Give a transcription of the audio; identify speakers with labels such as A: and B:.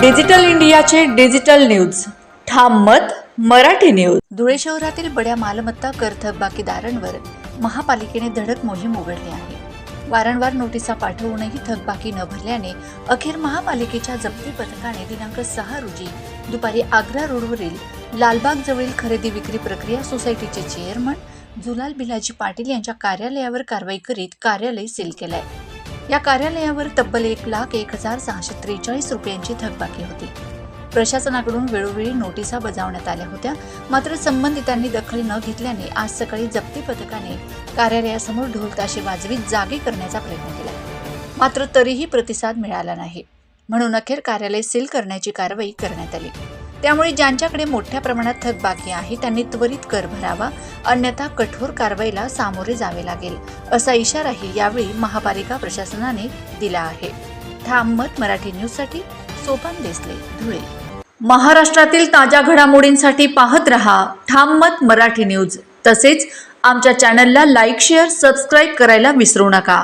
A: Digital इंडियाचे digital news. ठाम मत मराठी न्यूज.
B: धुळे शहरातील बड्या मालमत्ता कर थकबाकीदारांवर महापालिकेने धडक मोहीम उघडली आहे. वारंवार नोटिसा पाठवूनही थकबाकी न भरल्याने अखेर महापालिकेच्या जप्ती पथकाने दिनांक सहा रोजी दुपारी आग्रा रोडवरील लालबाग जवळील खरेदी विक्री प्रक्रिया सोसायटीचे चेअरमन जुलाल बिलाजी पाटील यांच्या कार्यालयावर कारवाई करीत कार्यालय सील केलंय. या कार्यालयावर तब्बल एक लाख एक हजार सहाशे त्रेचाळीस रुपयांची थकबाकी होती. प्रशासनाकडून वेळोवेळी नोटिसा बजावण्यात आल्या होत्या मात्र संबंधितांनी दखल न घेतल्याने आज सकाळी जप्ती पथकाने कार्यालयासमोर ढोलताशे वाजवीत जागे करण्याचा प्रयत्न केला. मात्र तरीही प्रतिसाद मिळाला नाही. म्हणून अखेर कार्यालय सील करण्याची कारवाई करण्यात आली. त्यामुळे ज्यांच्याकडे मोठ्या प्रमाणात थकबाकी आहे त्यांनी त्वरित कर भरावा. अन्यथा कठोर कारवाईला सामोरे जावे लागेल असा इशाराही यावेळी महापालिका प्रशासनाने दिला आहे. ठाम मत मराठी न्यूजसाठी सोपान देसले धुळे.
A: महाराष्ट्रातील ताज्या घडामोडींसाठी पाहत रहा ठाम मत मराठी न्यूज. तसेच आमच्या चॅनलला लाईक शेअर सबस्क्राईब करायला विसरू नका.